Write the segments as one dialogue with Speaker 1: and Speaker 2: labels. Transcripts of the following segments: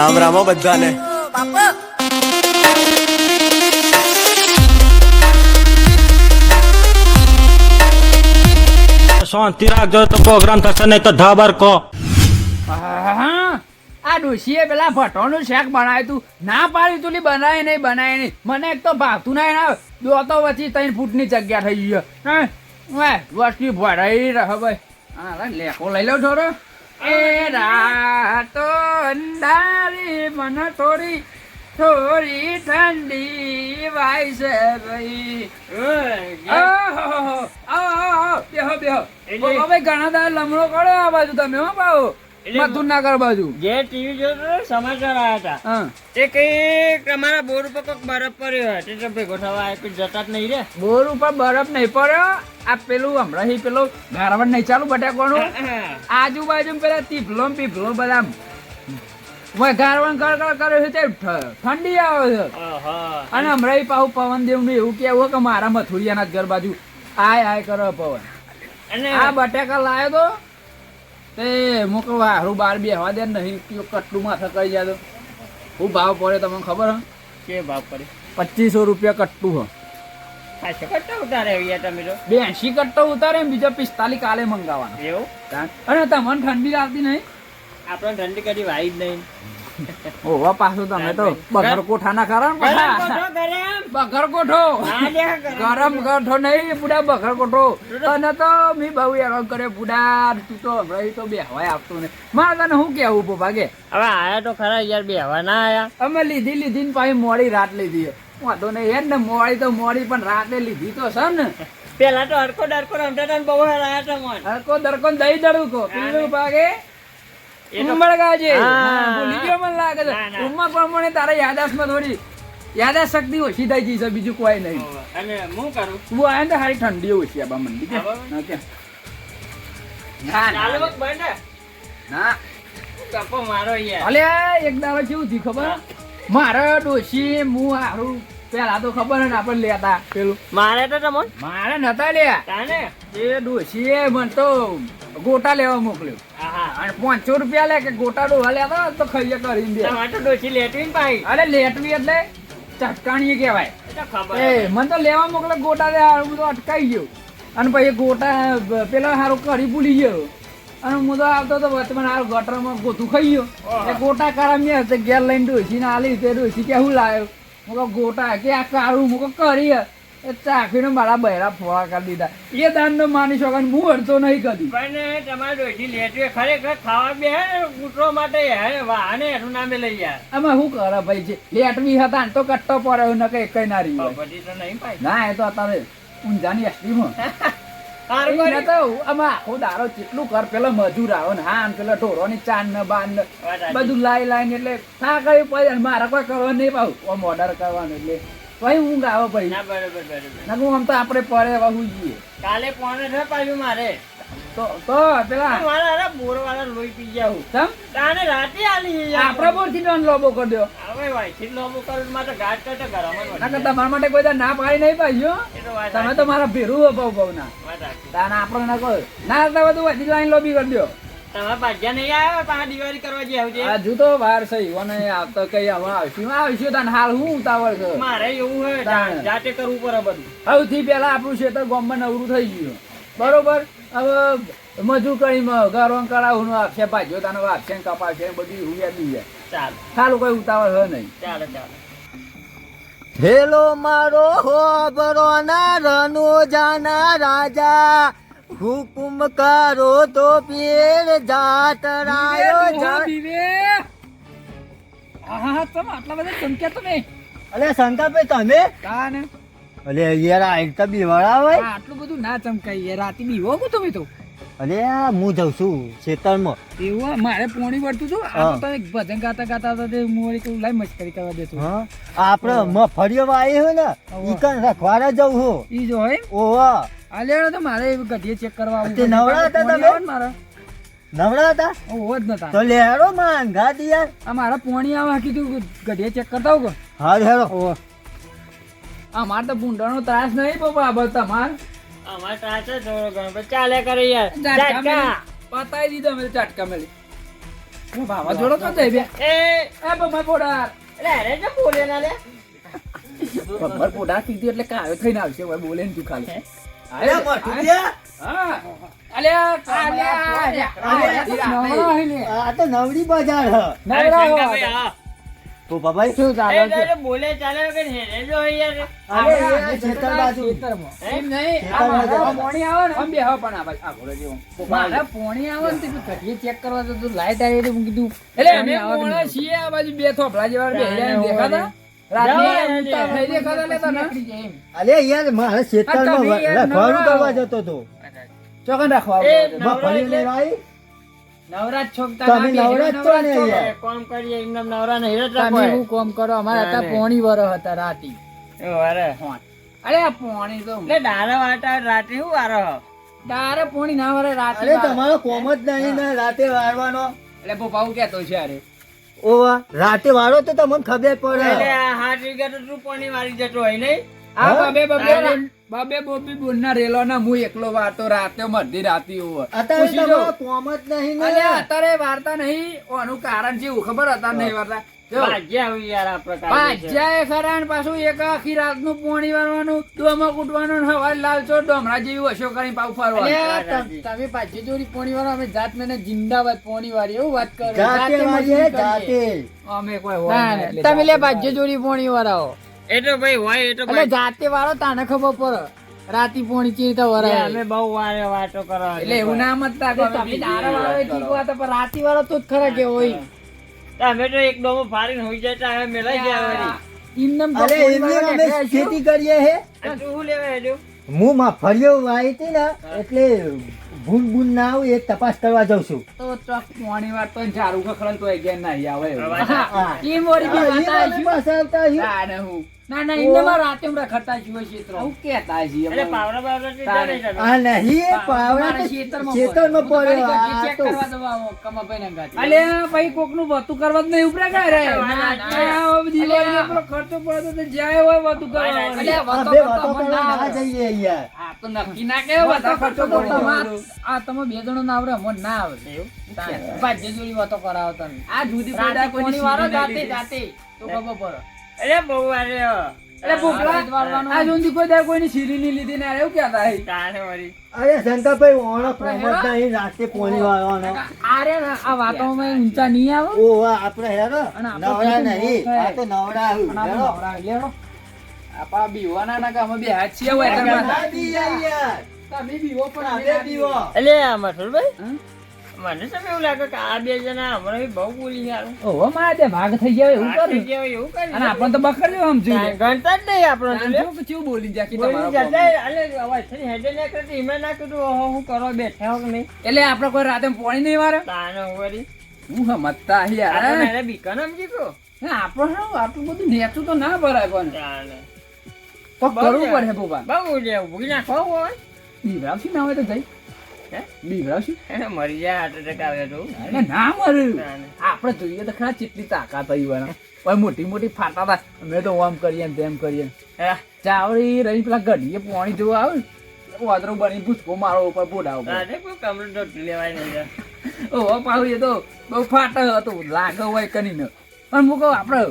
Speaker 1: રામ રામ બધાને.
Speaker 2: શાંતિ રાખજો તો પ્રોગ્રામ થશે નહીં તો ધાબર કહો
Speaker 3: આ ડોશીએ પેલા ભટ્ટોનું શેક બનાવ્યું તું. ના પાડ્યું તું બનાય નહીં બનાય નહીં. મને એક તો ભાવતું નહીં ના દો તો વચ્ચે ત્રણ ફૂટની જગ્યા થઈ ગઈ. હે? વસ્તી ભરાઈ રહે ભાઈ. હા લેખો લેકો લઈ લો થોડો એ રાતો અંધારી મને થોડી થોડી ઠંડી વાય છે ભાઈ. આહો, આહો, બેહો બેહો. ભાઈ ઘણા દાર લમણો કરો આ બાજુ તમે હો પાહો
Speaker 4: એટલે-
Speaker 3: મથુર ના કર બાજુ.
Speaker 4: જે ટીવી જોતો હતો, સમાચાર આવ્યા હતા. તે કઈ અમારા બોર ઉપર કોઈક બરફ પડ્યો હોય. તે ભેગો થવા કોઈ જતા જ નહીં રે
Speaker 3: બોર ઉપર બરફ નહીં પડ્યો. આ પેલું હમણાં હી પેલું ગારવણ નહીં ચાલુ બટાકોનું? આજુબાજુ પેલા તીફલો પીફલો બધા ગારવણ કર કર કર્યો છે તે ઠંડી આવે છે. અને હમણાં પાછું પવન દેવનું એવું કેવું કે મારા મથુરિયાના ઘર બાજુ. આય આય કરો પવન.
Speaker 4: અને
Speaker 3: આ બટાકા લાયો તો તે કહું હારું બાર બેહવા દે નહીં કટલું માથે કરી જાય હું ભાવ પડે તમને ખબર હે?
Speaker 4: કે ભાવ પડે?
Speaker 3: પચીસો રૂપિયા કટ્ટું હે.
Speaker 4: ખાસો કરતા ઉતારે યાર તમે તો?
Speaker 3: બે એસી કટ્ટો ઉતારે બીજો પિસ્તાલીસ કાલે મંગાવવાનો
Speaker 4: એવું?
Speaker 3: અને તમને ઠંડી લાગતી નહીં?
Speaker 4: આપણે ઠંડી કદી વાઈ જ નહીં.
Speaker 3: ઓવા પાછું તમે તો બગર કોઠા ના ખરા. બગર કોઠો
Speaker 4: ગરમ.
Speaker 3: કોઠો નહીં પૂડા બગર કોઠો તને તો મી બહુ હેરાન કરે પૂડા. તું તો હમણાં તો બેહવાય આપતો ને મારે તને શું કેવું પો ભાગે?
Speaker 4: હવે આયા તો ખરા યાર બે હવા ના આયા.
Speaker 3: અમે લીધી લીધી ને પાછી મોડી રાત લીધી વાંધો નહીં એમ ને મોડી તો મોડી પણ રાતે લીધી તો છે ને.
Speaker 4: પેલા તો હરકો ડરકો રમતા બહુ હરાયા
Speaker 3: હરકો દરકો ને દઈ દડું કો પીલું ભાગે.
Speaker 4: એ તો-
Speaker 3: ઉમર ગાજે
Speaker 4: હા.
Speaker 3: ભૂલી ગયો મને લાગે છે.
Speaker 4: ના, ના.
Speaker 3: પ્રમાણે તારા યાદાશમાં થોડી યાદાશ શક્તિ ઓછી થઈ ગઈ છે બીજું કોઈ નહીં.
Speaker 4: અને હું કરું?
Speaker 3: તું આયા તો હારી ઠંડી ઓછી આબા મને બીજે ના કે? ના
Speaker 4: ચાલુ
Speaker 3: ના,
Speaker 4: વખત બંધ
Speaker 3: ના.
Speaker 4: કપો મારો યાર
Speaker 3: અલે એક દાડો કેવું થયું ખબર? મારે ડોશી હું હારું. પેલા તો ખબર ને આપણે લેતા પેલું.
Speaker 4: મારે તો તમોન.
Speaker 3: મારે નતા લે
Speaker 4: તાને?
Speaker 3: એ ડોશીએ મન તો ગોટા લેવા મોકલ્યો. અને પાંચસો રૂપિયા લે કે ગોટા ડોહા હોય તો ખાઈએ કરીને દે
Speaker 4: તો ડોશી લેટવી ને પાઈ
Speaker 3: અરે લેટવી એટલે ચટકાણી કહેવાય.
Speaker 4: એ
Speaker 3: મને તો લેવા મોકલે ગોટા દે હું તો અટકાઈ ગયો. અને પછી ગોટા પેલા સારું કરી ભૂલી ગયો. અને હું તો આવતો તો વચમાં હારો ગટરમાં ગોતું ખાઈ ગયો. એ ગોટા કાળા મેં ઘેર લઈને ડોસીને આલી તે ડોસી કે હું લાવ્યો હું ગોટા કે આ હું કરી હે. એ ચાખીને મારા બહેરા ફોળા કરી દીધા. એ દાન નો માની શકો હું અડતો નહીં કદી
Speaker 4: પણ તમારે ડોશી લેટવી ખરેખર ખાવા બે કૂતરો માટે વાહને એનું નામે લઈ જાય
Speaker 3: અમે શું કરે ભાઈ છે? લેટવી હતા તો કટ્ટો પડ્યો ન કઈ કઈ ના રહી
Speaker 4: પછી તો નહીં પાઈ
Speaker 3: ના એ તો અત્યારે ઊંઝાની એસટીમાં કેટલું કર પેલો મજૂર આવો ને હા પેલો ચાન ને બાન ને બધું લાઈ લાઈને એટલે ના પછી મારે કોઈ કરવા નહીં પાવું આમ ઓર્ડર કરવાનું એટલે. પછી ઊંઘ આવે ભાઈ.
Speaker 4: ના બરોબર બરોબર.
Speaker 3: ના આમ તો આપણે પડે એવા હું જઈએ.
Speaker 4: કાલે પોણે છે પાછું મારે.
Speaker 3: તો તો પેલા
Speaker 4: મારા અરે બોર વાળા લોહી પી ગયા હું.
Speaker 3: સમ
Speaker 4: તાને રાતે આલી.
Speaker 3: આપણા બોરથી ડોન લોબો કર દો
Speaker 4: હવે વાયથી લોબો કરું ગાઢ કરતા ગરમ જ
Speaker 3: ના તમારા માટે કોઈ ના પાડી નહીં પાડ્યો
Speaker 4: તો
Speaker 3: તમે તો મારા ભેરું અપાવ પાવ ના
Speaker 4: સાચી.
Speaker 3: આપણે ના કહો ના તમે બધું વધી લાઈન લોબી કરી દો
Speaker 4: તમે ભાગ્યા નહીં આવ્યા પાંચ દિવાળી કરવા જે આવજે.
Speaker 3: હજુ તો વાર સહી અને આવતો કઈ હવે આવશું. આવશું તને હાલ હું ઉતાવળ છે?
Speaker 4: મારે એવું હોય જાતે કરવું પડે બધું.
Speaker 3: સૌથી પહેલા આપણું ખેતર ગામમાં નવરું થઈ ગયું. બરોબર? હવે મજૂર કરી ગરમ કરાવું નું આપશે ભાજ્યો તાનો આપશે કપાશે બધી બધું રૂપિયા જાય
Speaker 4: ચાલો.
Speaker 3: કોઈ ઉતાવળ હોય નહીં.
Speaker 4: ચાલો ચાલો.
Speaker 5: હેલો મારો હોબરો ના રનો જાના રાજા. હુકુમ કરો તો પેર જાત રાયો જા-
Speaker 3: આહા, તમે આટલા બધા ચમક્યા તમે
Speaker 5: અલે શંકાભાઈ તમે?
Speaker 3: કાને
Speaker 5: અલે યાર આ એક તો બીવાળા હોય.
Speaker 3: આટલું બધું ના ચમકાય યાર. રાતે બીવો કો તમે તો.
Speaker 5: અલે હું જઉં છું ખેતરમાં.
Speaker 3: એવું મારે પોણી વળતું છું આ તો તમે ભજન ગાતા ગાતા હતા તે મોડી કહું લાઈ મસ્કરી કરવા દેતો.
Speaker 5: હા આપડે મફળીઓ વાય હોય ને ઈ કણ રખવાડા જવું હો.
Speaker 3: ઈ જો હે
Speaker 5: ઓવા
Speaker 3: આલે તો મારે ગઢીએ ચેક કરવા
Speaker 5: તે નવરા હતા તમે?
Speaker 3: મારા.
Speaker 5: નવરા હતા
Speaker 3: ઓવો જ નતા.
Speaker 5: તો લેરો માં ગાડી યાર.
Speaker 3: આ મારા પોણી આવા કીધું ગઢીએ ચેક કરતા હોઉં
Speaker 5: હા હેરો
Speaker 3: ઓવો આ માર તો ભૂંડાનો ત્રાસ નહીં બાબા બસ તમાર.
Speaker 4: અમાર ત્રાસ જ થોડો ઘણો ચાલે કરે યાર.
Speaker 3: ઝાટકા. પતાઈ દીધો મેં ચાટકા મેલી. હું ભાવા જોડો તો દે બે
Speaker 4: એ.
Speaker 3: એ બમ્બર પોડાર
Speaker 4: એટલે રે જો બોલે ના લે.
Speaker 3: બમ્બર પોડાર કીધું એટલે કાયો થઈને આવશે હવે બોલે ને તું ખાલી.
Speaker 5: અરે મઠુડિયા
Speaker 3: હા અલ્યા અલ્યા અલ્યા
Speaker 5: આ તો નવડી બજાર. તો બાબાઈ
Speaker 3: શું ચાલે છે
Speaker 4: બોલે ચાલે વગર હેરે યાર
Speaker 5: અરે ખેતર બાજુ
Speaker 3: એમ નહીં આ મારા પોણી આવે ને આમ બેહો પણ આ ઘોડો જેવો મારા પોણી આવે ને તે ઘડીએ ચેક કરવા તો તું લાઈટ આવી એટલે મેં કીધું એટલે અમે પોણા છીએ આ બાજુ બે થોભલા જેવા દેખાતા
Speaker 5: મારે ખેતરમાં કરવા જતો
Speaker 3: ચોકન રાખવા છોકતા
Speaker 5: તમે
Speaker 3: ને
Speaker 5: યાર.
Speaker 4: કોમ કરીએ એમને નવરા ને રાખો
Speaker 3: કોમ કરો? અમારા હતા પોણી વરો હતા રાતી.
Speaker 4: અરે
Speaker 3: અરે આ પોણી તો
Speaker 4: એટલે ડારા વાટા રાતે શું વારો
Speaker 3: તારે પોણી ના વરે રાતે
Speaker 5: અરે તમારો કોમ જ નહીં ને રાતે વાળવાનો
Speaker 3: એટલે બહુ કેતો છે અરે
Speaker 5: ઓવા રાતે વાળો તો તમને ખબર પડે.
Speaker 4: એટલે હાથ વીઘા તો તું પાણી વાળી જતો હોય નહીં?
Speaker 3: આ બબે બબે બબે બોબી બોલના રેલો ના હું એકલો વાતો રાતે મધી રાતી over.
Speaker 5: અત્યારે કોમ જ નહીં
Speaker 3: અત્યારે વાર્તા નહીં. ઓનું કારણ છે ખબર હતા નહીં વાર્તા. જો,
Speaker 4: ભાગ્ય આવી યાર આ પ્રકાર
Speaker 3: ભાજ્યાએ ખરા ને પાછું એક આખી રાતનું પોણી વાળવાનું ડોમાં કૂટવાનું ને હવારે લાલચો ડોમરા જેવી વશો કરીને પાછું ફરવાનું.
Speaker 4: તમે
Speaker 3: જોડી પોણી વાળો અમે જાત મેને જિંદાબાદ પોણી વાળી એવું વાત કરો.
Speaker 5: જાતે વાળીએ જાતે.
Speaker 3: અમે કોઈ તમે લે ભાજ્ય જોડી પોણી વાળાઓ.
Speaker 4: એટલે ભાઈ હોય
Speaker 3: એટલે જાતે વાળો તાને ખબર પડે. રાતી પોણી ચીર તો
Speaker 4: વરાય. અમે બહુ વારે વાતો કરો
Speaker 3: એટલે એવું ના મત રાતી વાળો તો જ ખરા કે હોય.
Speaker 4: અમે તો એક ડોમો ફારીને હોઈ જતા અમે મેલાઈ ગયા વળી
Speaker 3: ઇન્દમ તો
Speaker 5: અરે
Speaker 3: પોણી
Speaker 5: અમે ખેતી કરીએ હે
Speaker 4: શું લેવા હેડ્યો?
Speaker 5: હું મફળીઓ વાવી હતી ને એટલે ભૂલ ભૂલ ના આવું એ તપાસ કરવા જાઉં છું
Speaker 3: તો ચોક પોણી વાર તો ઝાડુ ખખડન તો again નહીં આવે એવું.
Speaker 4: હા.
Speaker 5: હા.
Speaker 3: મોરી બી વાત આવી
Speaker 5: પાસે આવતા હશે.
Speaker 3: ના, ના, હું. માં ના, રાતે હમણાં ખટ્ટા જીવો ક્ષેત્રો. આવું કહેતા છીએ
Speaker 4: એટલે. પાવડા બાવડા થી
Speaker 3: તારે.
Speaker 5: આ નહીં એ પાવડા
Speaker 3: તમારા
Speaker 5: માં
Speaker 3: ખેતરમાં
Speaker 5: ખેતરમાં
Speaker 3: પડ્યો.
Speaker 5: આ તો
Speaker 3: કરવા દઉં આવો કમાભાઈના ઘાટે. અલ્યા, ભાઈ કોકનું વતું કરવા જ નહીં ઉપરે કા રે.
Speaker 4: ના, ના.
Speaker 3: પેલો ખર્ચો પડે તો જાય હોય વતુ કરવા. અલ્યા, વતો
Speaker 5: વતો કરવા
Speaker 3: ના
Speaker 5: ના
Speaker 3: આવડે.
Speaker 5: જઈએ યાર
Speaker 3: આ તો નક્કી ના કે વતો ખર્ચો
Speaker 5: તો
Speaker 3: પડી. આ તમે બે જણો ના આવડે મને ના આવડે ભાજ્ય જોડી વાતો કરાવો તમે આ જુદી કોઈની
Speaker 4: કોઈની
Speaker 3: વારો જાતે જાતે તો ખબર પડે
Speaker 4: એટલે બહુ વારે
Speaker 3: અરે ભૂખલા. આ જુદી કોઈ દાડે કોઈની સીરી ની લીધી ના એવું કહેતા હે.
Speaker 4: તાણે વળી.
Speaker 5: અરે શંકરભાઈ ઓણો પ્રમોદ નહીં રાતે પોણી વાળવાનો.
Speaker 3: આ વાતો માં ઊંચા નહીં આવો?
Speaker 5: ઓ આપણે હેરો નવરા નહીં આ તો નવરા આવ્યું.
Speaker 3: નવરા લેવો. આપા બીવાના ના કામ અમે બે હાથ છીએ હોય તમે. તમે બીવો પણ ના
Speaker 5: બીવો.
Speaker 4: એટલે
Speaker 3: હં?
Speaker 4: મને તમે એવું લાગે કે આ બે જણા હમણાં બહુ બોલી સારું
Speaker 3: ઓહો માં તે ભાગ થઈ ગયા એવું
Speaker 4: જગ્યાએ એવું કર્યું.
Speaker 3: અને આપણે તો બકર જેવું આમ
Speaker 4: ગણતા જ નહીં આપણો તો
Speaker 3: કેવું બોલી જાય કે તમારો
Speaker 4: બોલી
Speaker 3: problem.
Speaker 4: અલે અવાજ થઈ હેડે ને કરતી ઈમે ના કીધું ઓહો હું કરો બેઠા હો કે નહીં?
Speaker 3: એટલે આપણે કોઈ રાતે પોણી નહીં મારે
Speaker 4: તાને વળી.
Speaker 3: હું સમજતા
Speaker 4: આ તો
Speaker 3: યાર
Speaker 4: મેરે બીકન સમજી ગયો?
Speaker 3: આપણે શું આટલું બધું નેચું તો ના ભરાય પણ.
Speaker 4: તાને
Speaker 3: તો કરવું પડે બોબા
Speaker 4: બહુ જે ભૂલી નાખો હોય
Speaker 3: બીવડાવશું ના હોય તો જઈ? બીવડાવશું
Speaker 4: એને મરી જાય હાર્ટ એટેક આવે તો.
Speaker 3: એને ના મર્યું આપણે જોઈએ તો ખરા કેટલી તાકાત આવી વાળા પણ મોટી મોટી ફાટા હતા. અમે તો ઓમ કરીએ ને તેમ કરીએ. ને. ચાવડી રહી પેલા ગઢીએ પોણી જોવા આવે વાદરો બની ભૂસકો મારો ઉપર બોડા ઉપર.
Speaker 4: તાને કોઈ કમરું તો લેવાય નહીં યાર.
Speaker 3: ઓહો એ તો બહુ ફાટો હતો લાગે હોય કરીને પણ હું કહું આપણે.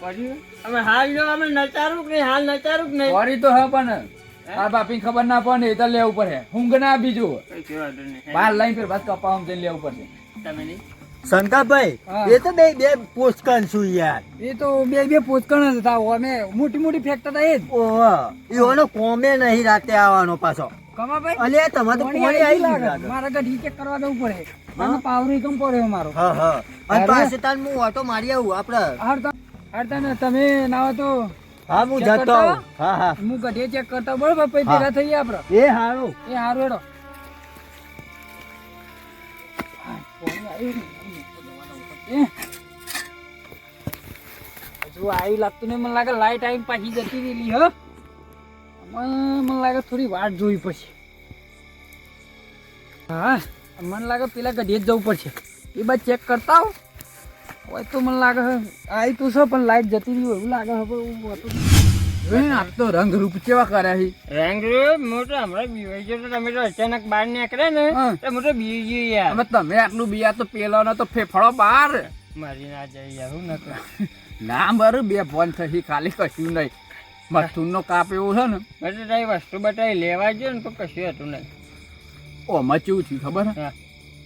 Speaker 4: પછી અમે હાલ જો અમે નચારું કે હાલ નચારું કે નહીં?
Speaker 3: વળી તો હા પણ આ બાપી ખબર ના પડે એ તો લેવું પડે. ઊંઘ ના બીજું. બાર લાઈન પર બસ કપાવા જઈને લેવું પડશે
Speaker 4: તમે નહીં?
Speaker 5: શંકરભાઈ એ તો બે બે પોસ્ટકન છું યાર?
Speaker 3: એ તો બે બે પોચકણ જ હતા. અમે મોટી મોટી ફેક્ટર એ જ.
Speaker 5: ઓહો એનો કોમે નહીં રાતે આવવાનો પાછો.
Speaker 3: કમાભાઈ
Speaker 5: અલે તમારે તો
Speaker 3: આવી મારા ઘડી ચેક કરવા જવું પડે. આનો પાવર કમ પડ્યો મારો?
Speaker 5: હા હા. અને
Speaker 3: અરે.
Speaker 5: તાન હું ઓટો મારી આવું આપડે.
Speaker 3: હરતા હરતા તમે ના હોય તો
Speaker 5: હા હું જતો હા. હા
Speaker 3: હું. ગઢે ચેક કરતા બરોબર? પછી. ભેગા થઈએ આપણે.
Speaker 5: એ હારું.
Speaker 3: એ હારું ને. હજુ આવી લાગતું નહીં. મને લાગે લાઈટ આવીને પાછી જતી રહેલી હો. મને લાગે થોડી વાટ જોવી પડશે. હા મને લાગે પેલા ગઢીએ જ જવું પડશે. એ બાદ ચેક કરતા હો હોય તો મને લાગે આવી તો છે પણ લાઈટ જતી રહી એવું લાગે હવે હું હોતું આ તો રંગ રૂપ કેવા કર્યા છે?
Speaker 4: રંગ રૂપ? મોટો હમણાં બીવાઈ ગયો તમે તો અચાનક બહાર નીકળે ને. તો મોટો બી ગયો યાર.
Speaker 3: હવે તમે આટલું બીયા તો પેલો ને તો ફેફડો બહાર.
Speaker 4: મારી ના જાય યાર હું
Speaker 3: ના મારું બે ફોન થઈ ખાલી કશું નહીં. મથુન નો કાપ એવો છે ને.
Speaker 4: એટલે તારી વસ્તુ બતાવી લેવા ગયો ને તો કશું હતું નહીં.
Speaker 3: ઓમાં કેવું થયું ખબર હે?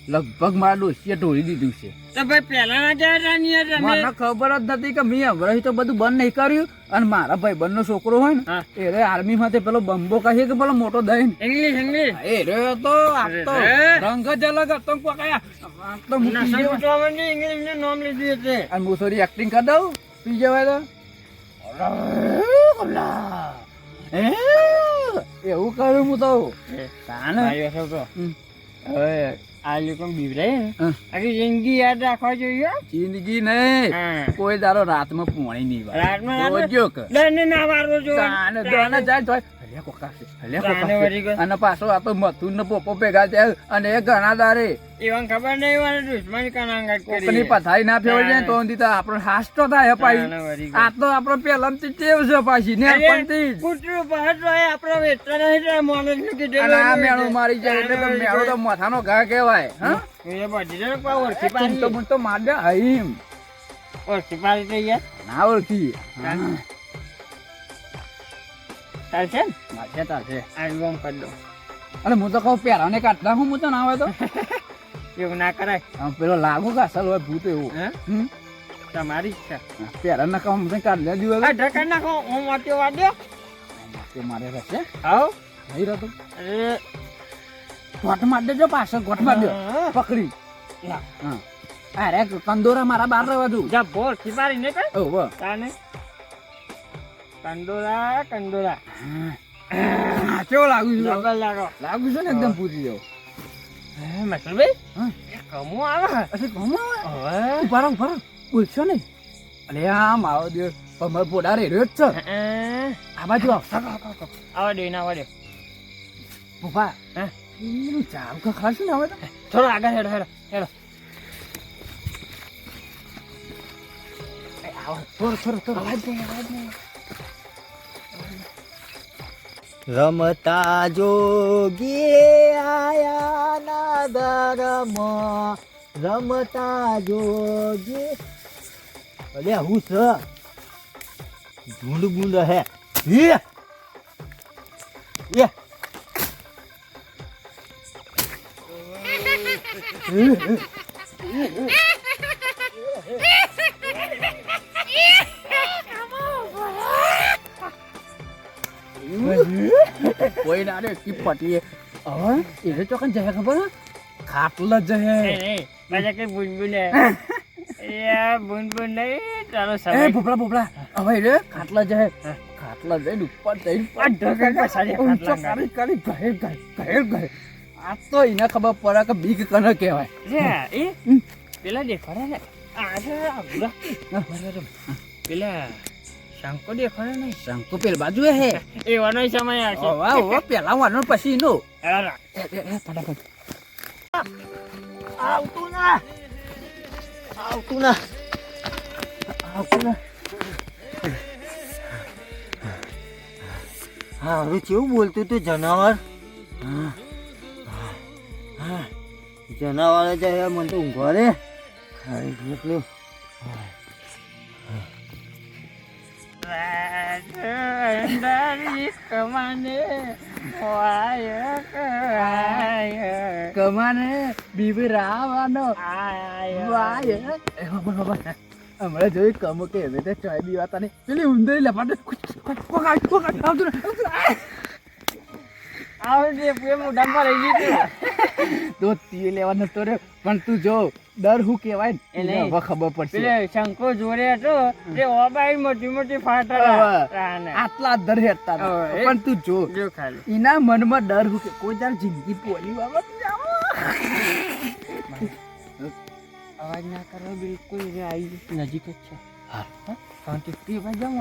Speaker 3: લગભગ મારા ડોસીએ ઢોળી દીધું છે.
Speaker 4: તો ભાઈ પહેલા ના
Speaker 3: મને ખબર જ નથી કે મેં હમણાં તો બધું બંધ નહીં કર્યું અને મારા ભાઈ બંધ છોકરો હોય ને. એ આર્મી માંથી પેલો બંબો કહે કે પેલો મોટો દહીં
Speaker 4: ઇંગ્લિશ ઇંગ્લિશ
Speaker 3: એ રહ્યો તો
Speaker 4: આપતો
Speaker 3: રંગ જ અલગ હતો તો
Speaker 4: ઇંગ્લિશનું નામ લીધું છે
Speaker 3: અને હું થોડી એક્ટિંગ કરી દઉં. પી જવાય તો. એવું કર્યું હું તો. તાને.
Speaker 4: હવે આ લોકો બીવરાય આખી જિંદગી યાદ રાખવા જોઈએ
Speaker 3: જિંદગી નહીં. કોઈ દારો રાતમાં પોણી નહીં
Speaker 4: રાતમાં ના જો.
Speaker 3: જાય હલ્યા કોકા છે, કોકા. અને પાછો આ તો મથુન ને પોપો ભેગા થયા અને એ ઘણા દારે.
Speaker 4: એવા ખબર નહીં મને દુશ્મન કનાંગાટ કરી
Speaker 3: કોકની પથાઈ ના ફેવડી જાય ને તો ઊંધી તો આપણો હાસ થાય
Speaker 4: ગયો.
Speaker 3: આ તો આપણો પેલામથી ટેવ છે પાછી ને પણ
Speaker 4: કૂતરું બહાર તો એ આપણો વેચતા નહીં તો આ માણસને કીધેલું
Speaker 3: અને આ
Speaker 4: મેળો
Speaker 3: મારી જાય એટલે તો મેળો તો માથાનો ઘા કહેવાય હા?
Speaker 4: એ બધી તો કોઈ ઓળખી
Speaker 3: ચૂંટો
Speaker 4: પાડી.
Speaker 3: બૂંટો માર દે હઈમ
Speaker 4: ઓળખી પાડી તો યાર.
Speaker 3: ના ઓળખી.
Speaker 4: ચાલશે ને?
Speaker 3: ચાલશે તારશે
Speaker 4: આ ગોમ કરી દો.
Speaker 3: અરે હું તો કહું પેરાને કાઢતા હું હું તો ના હોય તો.
Speaker 4: એવું ના કરાય.
Speaker 3: પેલો લાગુ કે અસલ હોય ભૂત એવું.
Speaker 4: તમારી ઈચ્છા
Speaker 3: પેરા ના કહું મને કાઢ લેજો
Speaker 4: આ ઢક્કન નાખો હું વાટ્યો વાટ્યો
Speaker 3: તે મારે રહેશે.
Speaker 4: આવો
Speaker 3: નહીં રહેતો.
Speaker 4: અરે.
Speaker 3: ગોઠ માર દેજો પાછળ ગોઠ માર દો પકડી. હા. અરે કંદોરા મારા બાર રહેવા દઉં.
Speaker 4: જા બોલ ખીપારી ને કઈ?
Speaker 3: ઓ વાહ
Speaker 4: તાને? કંડોરા કંડોરા.
Speaker 3: હા, કેવો લાગુ છું?
Speaker 4: ડબલ લાગો.
Speaker 3: લાગુ છે ને એકદમ પૂછી જાવ.
Speaker 4: હે મસલભાઈ
Speaker 3: હા.
Speaker 4: કમો આવે.
Speaker 3: અચ્છા કમો આવે?
Speaker 4: હવે?
Speaker 3: ઊભા રહો બોલશો નહીં. અરે આમ આવો દે પમર પોડા રે રહ્યો જ છે. આ બાજુ આવ.
Speaker 4: આવા દે ના આવા દે
Speaker 3: ઊભા
Speaker 4: હે?
Speaker 3: ચાવ કા ખાશું ને હવે
Speaker 4: થોડો આગળ હેડો હેડો હેડો.
Speaker 3: થોડો થોડો થોડો. અવાજ નહીં અવાજ નહીં.
Speaker 5: રમતા જોગી આયા ના ધર્મ રમતા જોગી. અરે હું છ? ગુંડ ગુંડ હે? યે
Speaker 3: કોઈ ના રે કી પટીએ હવે એને ચોકન જાય ખબર હે? ખાટલા
Speaker 4: એ નહીં પાછા કઈ બુનબુન હે એ બુનબુન નહીં તારો
Speaker 3: એ
Speaker 4: સમય
Speaker 3: ભોપળા ભોપળા હવે રે ખાટલા જહે ખાટલા જઈને ઉપર જઈને
Speaker 4: આ ઢગલ પછાડી
Speaker 3: ઊંચો કરી કરી ઘરે ઘરે ઘરે આ તો એને ખબર પડે કે બીક કને કહેવાય
Speaker 4: એ પેલા દેખાડે ને આ. પેલા શંકો દેખાડે ને
Speaker 3: શંકુ પેલ બાજુ હે.
Speaker 4: એ એવાનો સમય આવશે
Speaker 3: વાહ વાહ પેલા વાનો પછી નો. ફટાફટ.
Speaker 5: આવતું ના. આવતું ના. આવતું ના. હા હવે કેવું બોલતું તું જનાવર? હા. હા, હા જનાવર જાય મને તો ઊંઘવા રે ખાઈ એટલું
Speaker 4: કમાને.
Speaker 3: કમાને બીવરાવાનો હમણાં જોઈ કમો કે હવે તે ચોય બી વાતા નહીં પેલી ઉંદરી લપાટે આવતું ને, આવતું ને.
Speaker 4: આવ જે પૂએ મોઢામાં રહી ગયું
Speaker 3: તો તી લેવા નતો રે પણ તું જો ડર હું કેવાય એને હવે ખબર પડશે
Speaker 4: શંકો જોડે હતો તે ઓબાઈ મોટી મોટી ફાટા
Speaker 3: આટલા હેઠતા હતા. પણ તું જો
Speaker 4: જો ખાલી.
Speaker 3: એના મનમાં ડર હું કે કોઈ તાર જિંદગી પોલી બાબા
Speaker 4: અવાજ ના કરો બિલકુલ આવી નજીક જ છે. હા. શાંતિ પીવા જાઉં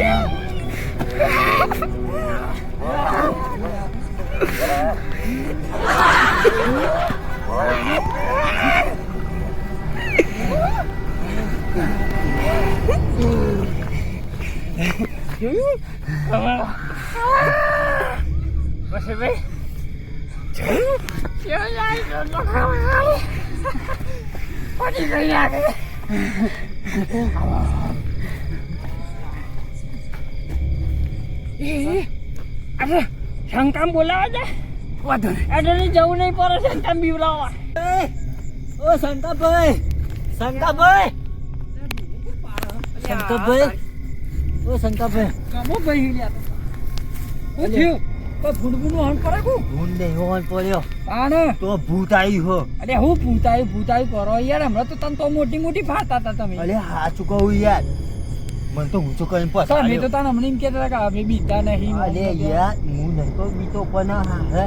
Speaker 4: Yeah! Vad ser vi? Jag är så gammal. Vad är det jag gör? આપણે શંકામ બોલાવા છે
Speaker 6: વાંધો નહીં.
Speaker 4: એટલે જવું નહીં પડે શંકામ બીવડાવવા.
Speaker 5: ઓ શંકાભાઈ શંકાભાઈ શંકાભાઈ ઓ શંકાભાઈ
Speaker 6: કામો ભાઈ લ્યા તો. કોઈ ફૂડબૂડનું હણ પડે કુ
Speaker 5: ભૂંડ નહીં પડ્યો.
Speaker 6: આને
Speaker 5: તો ભૂત આવી હો.
Speaker 6: અરે હું ભૂતાયું ભૂતાયું કરો યાર. હમણાં તો તને તો મોટી મોટી ફાતા હતા તમે.
Speaker 5: અરે હા કહું યાર. મને તો ઊંચો કરીને
Speaker 6: તમે તો
Speaker 5: પસાડ્યો
Speaker 6: હમણાં એમ કહેતા હતા કે અમે બીતા નહીં
Speaker 5: અરે યાર હું નહીં તો બીતો પણ હારે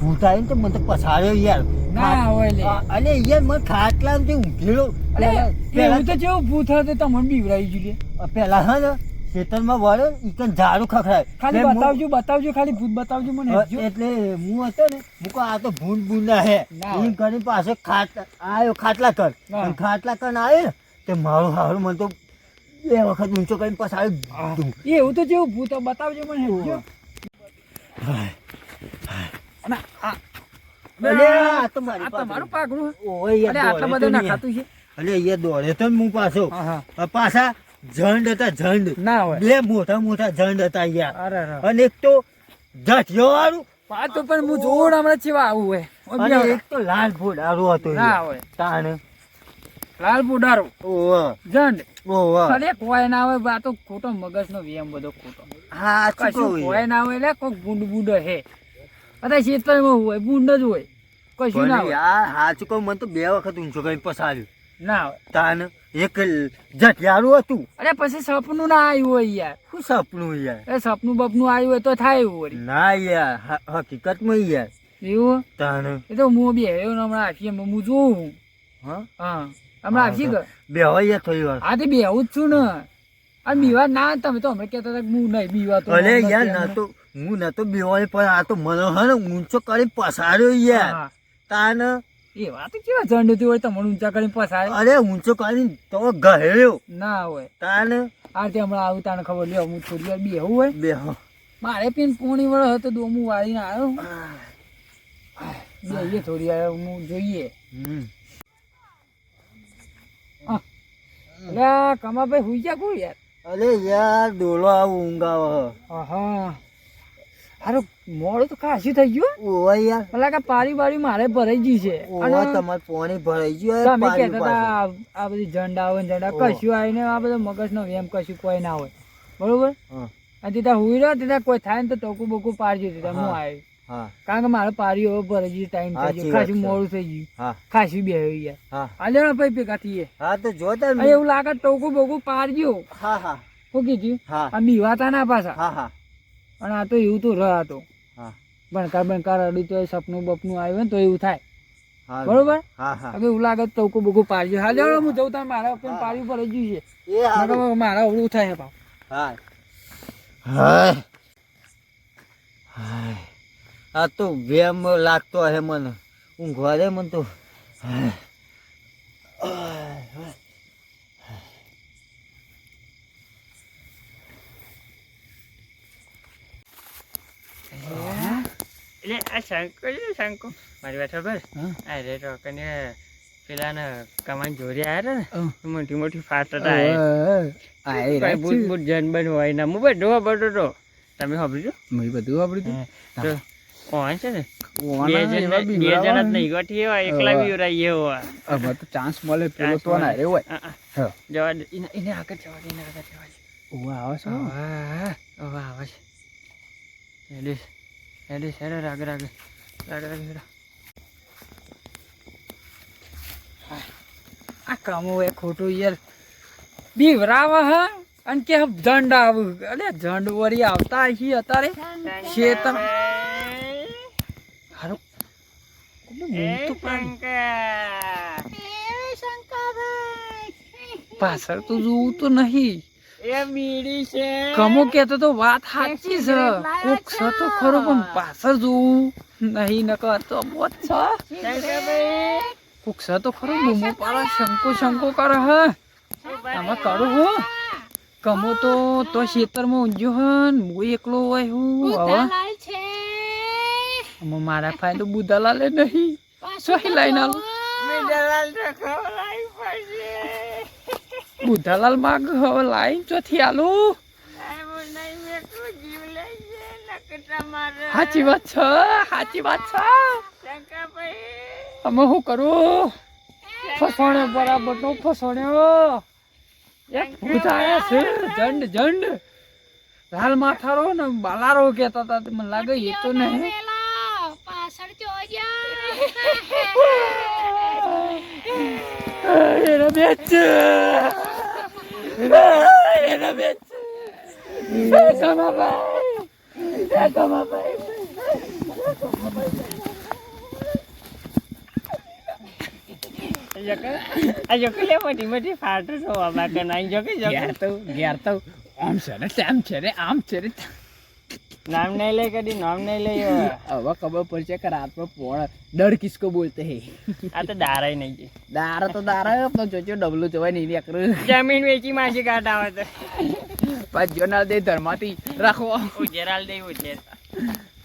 Speaker 5: ભૂત આવીને તો મને તો પસાડ્યો યાર.
Speaker 6: ના હોય લે.
Speaker 5: અ- અરે યાર મને ખાટલામાંથી ઊંઘેલો
Speaker 6: અરે
Speaker 5: પેલા
Speaker 6: તો જેવું ભૂત હતું તમને બીવરાઈ ગયું
Speaker 5: પેલા હા ને ખેતરમાં વળ્યો ઈકન ઝાડું ખખડાય.
Speaker 6: ખાલી બતાવજો બતાવજો ખાલી ભૂત બતાવજો મને
Speaker 5: એટલે હું હતો ને હું કહું આ તો ભૂંડ ભૂંડા હે. એમ કરીને પાછો ખાટ આયો ખાટલા કર ખાટલા કર આવ્યો ને તે મારું હારું મને તો બે વખત ઊંચો કરીને પસાડ્યો
Speaker 6: એ એવું તો જેવું ભૂત બતાવજો મને અને આ. તમારું આટલા છે.
Speaker 5: દોડે તો હું પાછો. પાછા હતા જંડ
Speaker 6: ના હોય.
Speaker 5: બે મોટા મોટા જંડ હતા યાર અને એક તો જઠિયો વાળું.
Speaker 6: પાછું પણ હું જોડ હમણાં ચેવા આવું હોય.
Speaker 5: એક તો લાલ ફોડારું હતું
Speaker 6: ના હોય.
Speaker 5: તાણે.
Speaker 6: લાલ પુડારો.
Speaker 5: ઓવા
Speaker 6: જંડ.
Speaker 5: ઓવા
Speaker 6: અરે કોઈ ના હોય આ તો ખોટો મગજનો વ્યાયામ બધો ખોટો.
Speaker 5: હા
Speaker 6: કશું કોઈ? ના હોય એટલે કોક બુંડ બુંડ હે. અત્યારે ખેતરમાં હોય બુંડ જ હોય. કશું ના હોય.
Speaker 5: યાર સાચું કહું મને તો બે વખત ઊંચો કઈ પસાર્યું.
Speaker 6: ના
Speaker 5: તાન એક જઠિયારું હતું.
Speaker 6: અરે પછી સપનું ના આવ્યું હોય યાર.
Speaker 5: શું સપનું યાર?
Speaker 6: એ સપનું બપનું આવ્યું હોય તો થાય એવું વળી.
Speaker 5: ના યાર હકીકત હકીકતમાં યાર.
Speaker 6: એવું?
Speaker 5: તાન.
Speaker 6: એ તો હું બી આવ્યો હમણાં આખી હું જોઉં.
Speaker 5: હા?
Speaker 6: હા. હમણાં આખી ગયો.
Speaker 5: બે હોય થોડી વાર.
Speaker 6: હા તે બેહું જ છું ને. અને બીવા ના તમે તો હમણાં કહેતા હતા કે હું નહીં બીવા તો
Speaker 5: અરે યાર ના તો હું ના તો બેવાય પણ આ તો મને હે ને ઊંચો કરીને પસાર્યો યાર. તાન
Speaker 6: એ વાત કેવા ઝંડ હોય તમને ઊંચા કરીને પસાર્યો.
Speaker 5: અરે ઊંચો કરીને તો ગહેર્યો
Speaker 6: ના હોય.
Speaker 5: તાન
Speaker 6: આ તે હમણાં આવું તાને ખબર લ્યો હું થોડી વાર બેહું હોય.
Speaker 5: બેહો.
Speaker 6: મારે પેન પોણી વળો હતો દોમું વાળીને આવ્યો બેહીએ થોડી વાર હું જોઈએ.
Speaker 5: હમ.
Speaker 6: એટલે આ કમાભાઈ હુઈ જા કોઈ યાર?
Speaker 5: અરે યાર ડોલો આવ ઊંઘ આવે
Speaker 6: હા અરે મોડું તો કાશી થઈ ગયું
Speaker 5: ઓવા યાર.
Speaker 6: પેલા કે પારી બારી મારે ભરાઈ ગઈ છે.
Speaker 5: ઓવા તમાર પાણી ભરાઈ ગયું
Speaker 6: તમે કહેતા હતા આ બધી ઝંડા આવે ઝંડા. કશું આવીને આ બધો મગજનો વેમ કશું કોઈ ના હોય. બરોબર?
Speaker 5: હા,
Speaker 6: અને ત્યાં હુઈ રહ્યો ત્યાં કોઈ થાય ને તો ટોકું બોકું પાડજો ત્યાં હું.
Speaker 5: હા. હા.
Speaker 6: કારણ કે મારે પારી હવે ભરાઈ ટાઈમ થઈ ગયો.
Speaker 5: વાત
Speaker 6: મોડું થઈ ગયું. ખાસી બે યાર.
Speaker 5: હા.
Speaker 6: હાલ્યો ભાઈ ભેગા થઈએ.
Speaker 5: હા તો જો
Speaker 6: એવું લાગે ટોકું બોકું પાડજો
Speaker 5: હા હા.
Speaker 6: શું કીધું આ બીવાતા ના પાછા.
Speaker 5: હા હા.
Speaker 6: અને આ તો એવું તો રહ હતો ભણકાર ભણકાર અડી તો સપનું બપનું આવ્યું ને તો એવું થાય. બરોબર?
Speaker 4: હા હા.
Speaker 6: હવે એવું લાગે તો ટોકું બોકું પાડજો હા જાઓ હું જઉં તાર મારા પણ પાડી ઉપર જ છે. મારા અવળું થાય ભાવ
Speaker 5: હા. હાય. આ તો વેમ લાગતો હે મને. ઊંઘવા દે મને તો.
Speaker 4: એટલે આ શંકો છે શંકો. મારી વાત ખબર આ રે તો પેલાને પેલા કમાન જોરી આવ્યા. ને મોટી મોટી ફાટતા કઈ ભૂત ભૂત જન્મ હોય ના હું બધો બધો તો તમે સાંભળ્યું
Speaker 6: બધું
Speaker 4: ઓય છે ને? બે જણ બે જણ જ નહીં ગોઠી એવા એકલા બી એવા.
Speaker 6: હવે તો ચાન્સ મળે પેલો તો ના રે હોય.
Speaker 4: હા, હા.
Speaker 6: હા.
Speaker 4: જવા દે. એને એને આગળ જવા દે એને આગળ જવા દે.
Speaker 6: ઓવા આવે છે?
Speaker 4: વાહ વાહ આવે છે. હેડીશ હેડીશ હેડે રાગ રાગ રાગ રાગ હેડો.
Speaker 6: આ કામો એ ખોટું યાર. બીવરાવા હા? અને કે જંડ આવું. અરે દંડ વળી આવતા હી અત્યારે. શેતર હારું કોનું મૂંગ તો પાડી. પાછળ તો જોવું તો નહીં
Speaker 4: એ બીડી છે
Speaker 6: કમો કેતો તો વાત સાચી છે કોક છે તો ખરો પણ પાછળ જોવું નહીં નકર તો મોત છે કોક છે તો ખરો બૂમો પાડે શંકો શંકો કરે હ આમાં કરું હો કમો તો તો ખેતરમાં ઊંઝ્યો હન હું એકલો હોય હું હવે આમાં મારા ફાયદો બુધાલાલે નહીં. સોહી લઈને આલો બુધાલાલ માગ હવે લાઈન ચોથી આલો. સાચી વાત છે સાચી વાત છે. અમે શું કરું? ફસોણ્યો બરાબર નો ફસોણ્યો. એક ભૂત છે જંડ જંડ. લાલ માથારો ને બાલારો કહેતા હતા તે મને લાગે એ તો નહીં.
Speaker 1: જોજો
Speaker 6: એના બેચ એના બેચ કમાભાઈ કમાભાઈ
Speaker 4: આ જોકે લે મોટી મોટી ફાટો બાબા કે નહીં જોકે
Speaker 6: ઘેર તો ઘેર તો આમ છે ને, તેમ છે ને, આમ છે ને.
Speaker 4: નામ નહીં લે કદી નામ નહીં લે.
Speaker 6: હવે ખબર પડશે કે રાત પર પોણ ડર કિસકો બોલતે હે.
Speaker 4: આ તો દારાય નહીં છે.
Speaker 6: દારા તો દારા તો જોજો ડબલું જવાય નહીં નીકળ્યું
Speaker 4: જમીન વેચી માસી કાઢ આવે તો.
Speaker 6: પાંચ જોનાર દે ધર્માથી રાખો.
Speaker 4: ઉજેરાલ દે ઉજેર.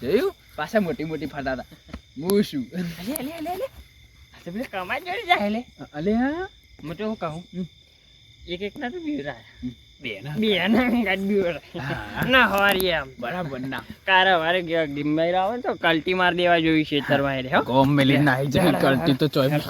Speaker 6: જોયું? પાછા મોટી મોટી ફાટા હતા. હું શું?
Speaker 4: અલે અલે લે લે આ તો કમાઈ જોડી જાય. અલે
Speaker 6: અલે હા.
Speaker 4: હું તો કહું. એક એક ના તો બીવરા
Speaker 6: બે ના
Speaker 4: બે ના ગાડ બીવરા
Speaker 6: હા.
Speaker 4: ના
Speaker 6: બરાબર ના.
Speaker 4: કારા વારે ગયા ડિમ્બાઈ આવે તો કલ્ટી માર દેવા જોઈ ખેતરમાં રે હો.
Speaker 6: ગોમ મેલી નાઈ જાય કરતી તો ચોય